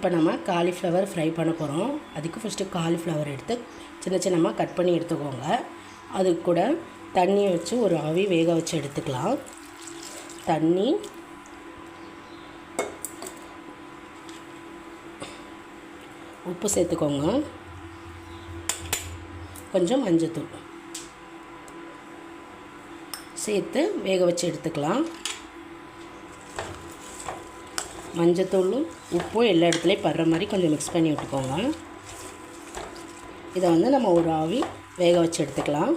இப்போ நம்ம cauliflower fry பண்ண போகிறோம் அதுக்கு ஃபஸ்ட்டு காலிஃப்ளவர் எடுத்து சின்ன சின்னமாக கட் பண்ணி எடுத்துக்கோங்க. அது கூட தண்ணியை வச்சு ஒரு ஆவி வேக வச்சு எடுத்துக்கலாம். தண்ணி உப்பு சேர்த்துக்கோங்க. கொஞ்சம் மஞ்சத்தூள். சேர்த்து வேக வச்சு எடுத்துக்கலாம். மஞ்சத்தூளும் உப்பும் எல்லா இடத்துலையும் படுற மாதிரி கொஞ்சம் மிக்ஸ் பண்ணி விட்டுக்கோங்க. இதை வந்து நம்ம ஒரு ஆவி வேக வச்சு எடுத்துக்கலாம்.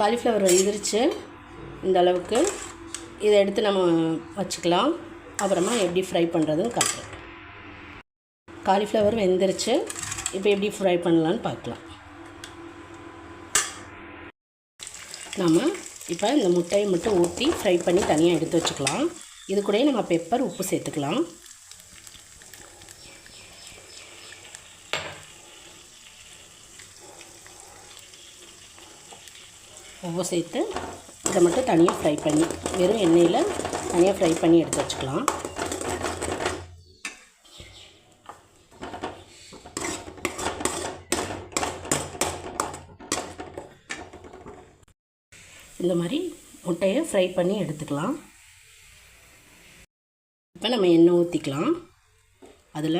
காலிஃப்ளவர் வெந்துருச்சு. இந்த அளவுக்கு இதை எடுத்து நம்ம வச்சுக்கலாம். அப்புறமா எப்படி ஃப்ரை பண்ணுறதுன்னு காட்டுறேன். காலிஃப்ளவர் வெந்துருச்சு. இப்போ எப்படி ஃப்ரை பண்ணலான்னு பார்க்கலாம். நம்ம இப்போ இந்த முட்டையை மட்டும் ஊற்றி ஃப்ரை பண்ணி தனியாக எடுத்து வச்சுக்கலாம். இது கூடயே நம்ம பெப்பர் உப்பு சேர்த்துக்கலாம். உப்பு சேர்த்து இதை மட்டும் தனியாக ஃப்ரை பண்ணி வெறும் எண்ணெயில் தனியாக ஃப்ரை பண்ணி எடுத்து வச்சுக்கலாம். இந்த மாதிரி முட்டையை ஃப்ரை பண்ணி எடுத்துக்கலாம். இப்போ நம்ம எண்ணெய் ஊற்றிக்கலாம் அதில்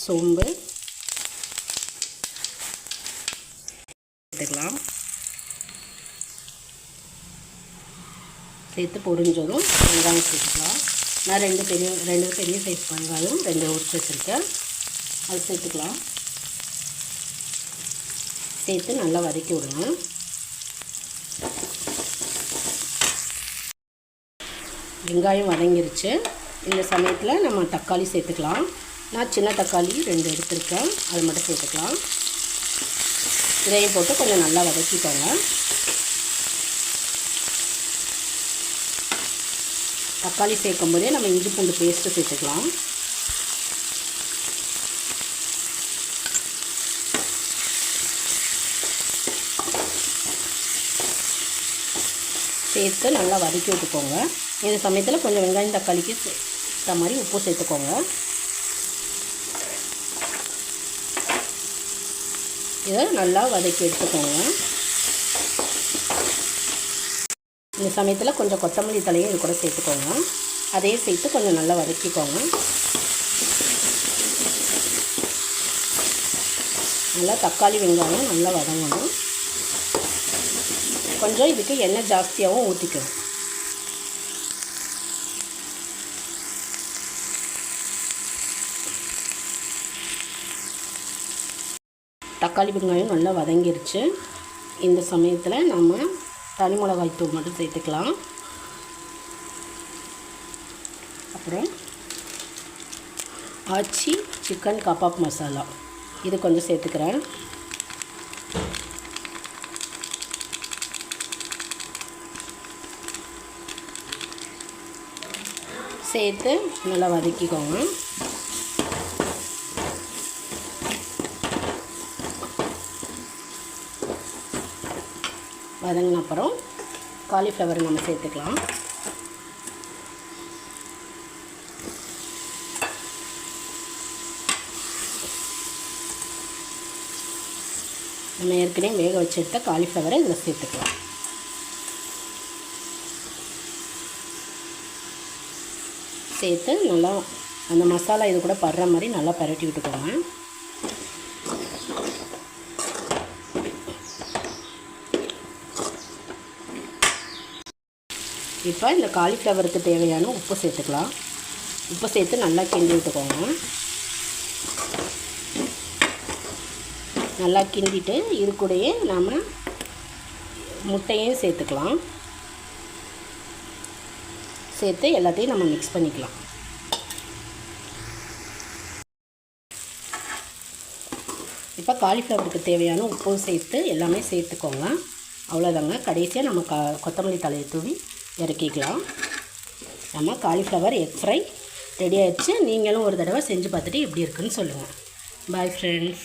சோம்பு சேர்த்துக்கலாம். சேர்த்து பொரிஞ்சதும் வெங்காயம் சேர்த்துக்கலாம். நான் ரெண்டு பெரிய ரெண்டு பெரிய சைஸ் வெங்காயம் ரெண்டு உரிச்சு வச்சுருக்கேன். அது சேர்த்துக்கலாம். சேர்த்து நல்லா வதக்கி விடுங்க. வெங்காயம் வதங்கிருச்சு. இந்த சமயத்தில் நம்ம தக்காளி சேர்த்துக்கலாம். நான் சின்ன தக்காளி ரெண்டு எடுத்துருக்கேன். அது மட்டும் சேர்த்துக்கலாம். இதையும் போட்டு கொஞ்சம் நல்லா வதக்கிக்கோங்க. தக்காளி சேர்க்கும் போதே நம்ம இஞ்சி பூண்டு பேஸ்ட்டு சேர்த்துக்கலாம். சேர்த்து நல்லா வதக்கி விட்டுக்கோங்க. இந்த சமயத்தில் கொஞ்சம் வெங்காயம் தக்காளிக்கு சேர்த்த மாதிரி உப்பு சேர்த்துக்கோங்க. இதை நல்லா வதக்கி எடுத்துக்கோங்க. இந்த சமயத்தில் கொஞ்சம் கொத்தமல்லி தலையும் இது கூட சேர்த்துக்கோங்க. அதையும் சேர்த்து கொஞ்சம் நல்லா வதக்கிக்கோங்க. நல்லா தக்காளி வெங்காயம் நல்லா வதங்கணும். கொஞ்சம் இதுக்கு எண்ணெய் ஜாஸ்தியாகவும் ஊற்றிக்கணும் தக்காளி வெங்காயம் நல்லா வதங்கிருச்சு. இந்த சமயத்தில் நம்ம தனி மிளகாய் தூள் மட்டும் சேர்த்துக்கலாம். அப்புறம் ஆச்சி சிக்கன் கபாப் மசாலா இது கொஞ்சம் சேர்த்துக்கிறேன். சேர்த்து நல்லா வதக்கிக்கோங்க. வதங்கின அப்புறம் காலிஃப்ளவர் நம்ம சேர்த்துக்கலாம். நம்ம ஏற்கனவே வேக வச்சு காலிஃப்ளவரை இதில் சேர்த்துக்கலாம். சேர்த்து நல்லா அந்த மசாலா இது கூட படுற மாதிரி நல்லா பரட்டி விட்டுக்கோங்க. இப்போ இந்த காலிஃப்ளவருக்கு தேவையான உப்பு சேர்த்துக்கலாம். உப்பு சேர்த்து நல்லா கிண்டி விட்டுக்கோங்க. நல்லா கிண்டிட்டு இது கூடயே நாம் முட்டையும் சேர்த்துக்கலாம். சேர்த்து எல்லாத்தையும் நம்ம மிக்ஸ் பண்ணிக்கலாம். இப்போ காலிஃப்ளவருக்கு தேவையான உப்பும் சேர்த்து எல்லாமே சேர்த்துக்கோங்க. அவ்வளோதாங்க கடைசியாக நம்ம க கொத்தமல்லி தலையை தூவி இறக்கிக்கலாம். நம்ம காலிஃப்ளவர் எக் ஃப்ரை ரெடி ஆகிடுச்சு நீங்களும் ஒரு தடவை செஞ்சு பார்த்துட்டு எப்படி இருக்குன்னு சொல்லுங்கள் பாய் ஃப்ரெண்ட்ஸ்